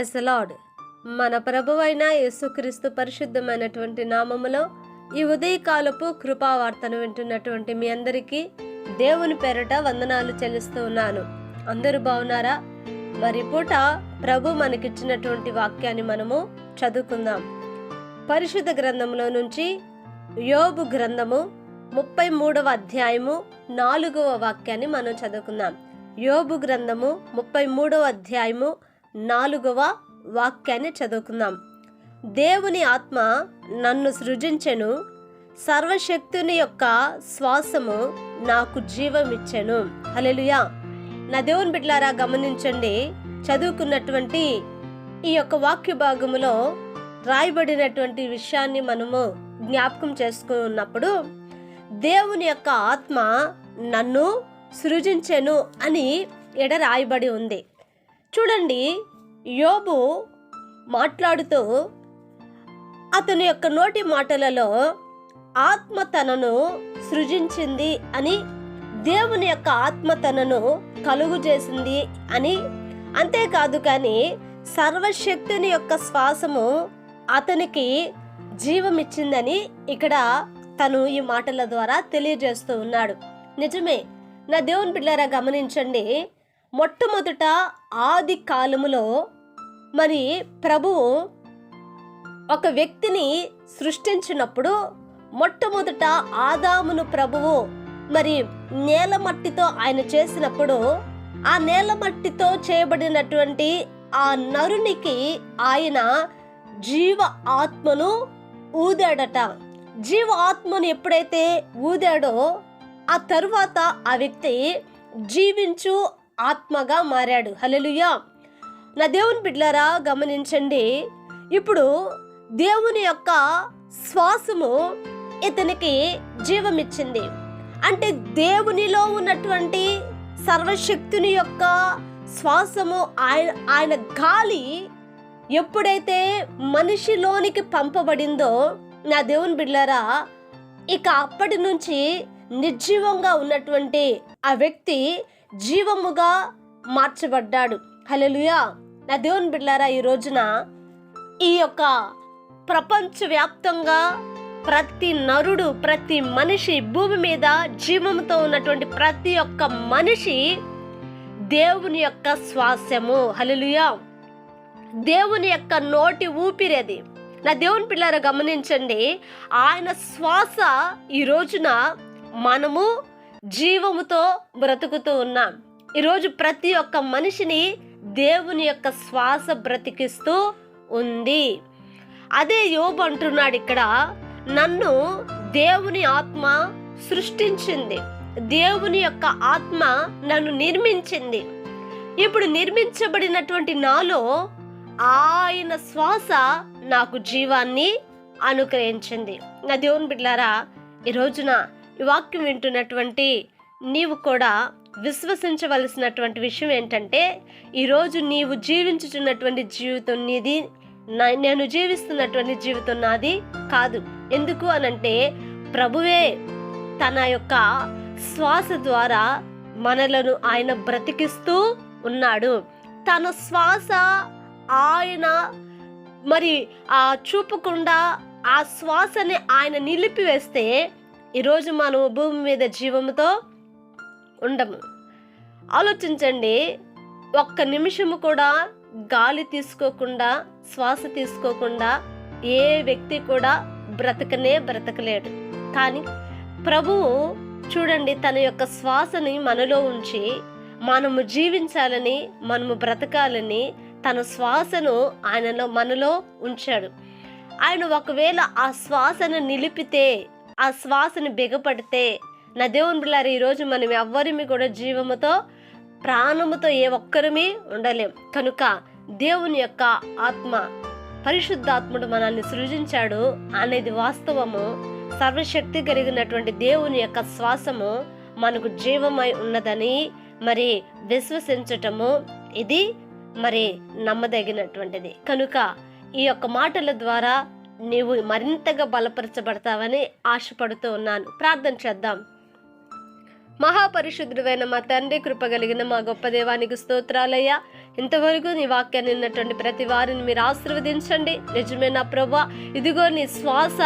Praise lord మన ప్రభువైన యేసుక్రీస్తు పరిశుద్ధమైనటువంటి నామములో ఈ ఉదయకాలపు కృపావార్తను వింటున్నటువంటి మీ అందరికీ దేవుని పేరట వందనాలు చెల్లిస్తూ ఉన్నాను. అందరూ బాగున్నారా? మరి పూట ప్రభు మనకిచ్చినటువంటి వాక్యాన్ని మనము చదువుకుందాం. పరిశుద్ధ గ్రంథంలో నుంచి యోబు గ్రంథము ముప్పై మూడవ అధ్యాయము నాలుగవ వాక్యాన్ని మనం చదువుకుందాం. యోబు గ్రంథము ముప్పై మూడవ అధ్యాయము నాలుగవ వాక్యాన్ని చదువుకుందాం. దేవుని ఆత్మ నన్ను సృజించెను సర్వశక్తుని యొక్క శ్వాసము నాకు జీవమిచ్చెను. హలెలుయా నా దేవుని బిడ్డలారా గమనించండి చదువుకున్నటువంటి ఈ యొక్క వాక్య భాగములో రాయబడినటువంటి విషయాన్ని మనము జ్ఞాపకం చేసుకున్నప్పుడు దేవుని యొక్క ఆత్మ నన్ను సృజించెను అని ఎడ రాయబడి ఉంది. చూడండి యోబు మాట్లాడుతూ అతని యొక్క నోటి మాటలలో ఆత్మ తనను సృజించింది అని దేవుని యొక్క ఆత్మ తనను కలుగు చేసింది అని. అంతేకాదు కానీ సర్వశక్తుని యొక్క శ్వాసము అతనికి జీవమిచ్చిందని ఇక్కడ తను ఈ మాటల ద్వారా తెలియజేస్తూ ఉన్నాడు. నిజమే నా దేవుని బిడ్డారా గమనించండి మొట్టమొదట ఆది కాలములో మరి ప్రభువు ఒక వ్యక్తిని సృష్టించినప్పుడు మొట్టమొదట ఆదామును ప్రభువు మరి నేల మట్టితో ఆయన చేసినప్పుడు ఆ నేల మట్టితో చేయబడినటువంటి ఆ నరునికి ఆయన జీవ ఆత్మను ఊదాడట. జీవ ఆత్మను ఎప్పుడైతే ఊదాడో ఆ తరువాత ఆ వ్యక్తి జీవించు ఆత్మగా మారాడు. హలలుయా నా దేవుని బిడ్డలారా గమనించండి. ఇప్పుడు దేవుని యొక్క శ్వాసము ఇతనికి జీవమిచ్చింది. అంటే దేవునిలో ఉన్నటువంటి సర్వశక్తుని యొక్క శ్వాసము ఆయన ఆయన గాలి ఎప్పుడైతే మనిషిలోనికి పంపబడిందో నా దేవుని బిడ్డలారా ఇక అప్పటి నుంచి నిర్జీవంగా ఉన్నటువంటి ఆ వ్యక్తి జీవముగా మార్చబడ్డాడు. హలలుయా నా దేవుని బిడ్డారా ఈ రోజున ఈ యొక్క ప్రపంచవ్యాప్తంగా ప్రతి నరుడు ప్రతి మనిషి భూమి మీద జీవంతో ఉన్నటువంటి ప్రతి ఒక్క మనిషి దేవుని యొక్క శ్వాసము హలలుయా దేవుని యొక్క నోటి ఊపిరి నా దేవుని పిల్లలు గమనించండి. ఆయన శ్వాస ఈ రోజున మనము జీవముతో బ్రతుకుతూ ఉన్నాం. ఈరోజు ప్రతి ఒక్క మనిషిని దేవుని యొక్క శ్వాస బ్రతికిస్తూ ఉంది. అదే యోబు అంటున్నాడు ఇక్కడ నన్ను దేవుని ఆత్మ సృష్టించింది. దేవుని యొక్క ఆత్మ నన్ను నిర్మించింది. ఇప్పుడు నిర్మించబడినటువంటి నాలో ఆయన శ్వాస నాకు జీవాన్ని అనుగ్రహించింది. నా దేవుని బిడ్డారా ఈ రోజున ఈ వాక్యం వింటున్నటువంటి నీవు కూడా విశ్వసించవలసినటువంటి విషయం ఏంటంటే ఈరోజు నీవు జీవించుతున్నటువంటి జీవితం నీది నా- నేను జీవిస్తున్నటువంటి జీవితం నాది కాదు. ఎందుకు అనంటే ప్రభువే తన యొక్క శ్వాస ద్వారా మనలను ఆయన బ్రతికిస్తూ ఉన్నాడు. తన శ్వాస ఆయన మరి ఆ చూపకుండా ఆ శ్వాసని ఆయన నిలిపివేస్తే ఈరోజు మనం భూమి మీద జీవముతో ఉండము. ఆలోచించండి ఒక్క నిమిషము కూడా గాలి తీసుకోకుండా శ్వాస తీసుకోకుండా ఏ వ్యక్తి కూడా బ్రతకనే బ్రతకలేడు. కానీ ప్రభువు చూడండి తన యొక్క శ్వాసని మనలో ఉంచి మనము జీవించాలని మనము బ్రతకాలని తన శ్వాసను ఆయనలో మనలో ఉంచాడు. ఆయన ఒకవేళ ఆ శ్వాసను నిలిపితే ఆ శ్వాసని బిగపడితే నా దేవుని బిళ్ళారు ఈరోజు మనం ఎవ్వరిమి కూడా జీవముతో ప్రాణముతో ఏ ఒక్కరిమి ఉండలేం. కనుక దేవుని యొక్క ఆత్మ పరిశుద్ధాత్ముడు మనల్ని సృజించాడు అనేది వాస్తవము. సర్వశక్తి కలిగినటువంటి దేవుని యొక్క శ్వాసము మనకు జీవమై ఉన్నదని మరి విశ్వసించటము. ఇది మరి నమ్మదగినటువంటిది. కనుక ఈ యొక్క మాటల ద్వారా నీవు మరింతగా బలపరచబడతావని ఆశపడుతూ ఉన్నాను. ప్రార్థన చేద్దాం. మహాపరిశుద్ధుడైన మా తండ్రి కృప కలిగిన మా గొప్ప దేవానికి స్తోత్రాలయ్యా. ఇంతవరకు నీ వాక్యాన్ని విన్నటువంటి ప్రతి వారిని మీరు ఆశీర్వదించండి. నిజమే నా ప్రభా. ఇదిగో నీ శ్వాస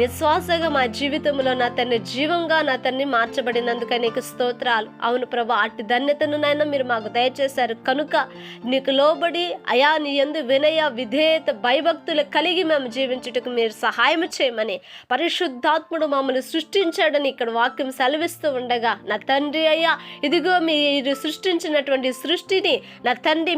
నిశ్వాసగా మా జీవితంలో నా తన్ని జీవంగా నా తన్ని మార్చబడినందుకు నీకు స్తోత్రాలు. అవును ప్రభా అట్టి ధన్యతను నాయన మీరు మాకు దయచేశారు. కనుక నీకు లోబడి అయా నీ ఎందు వినయ విధేయత భయభక్తులు కలిగి మేము జీవించుటకు మీరు సహాయం చేయమని పరిశుద్ధాత్ముడు మమ్మల్ని సృష్టించాడని ఇక్కడ వాక్యం సెలవిస్తూ ఉండగా నా తండ్రి అయ్యా ఇదిగో మీరు సృష్టించినటువంటి సృష్టిని నా తండ్రి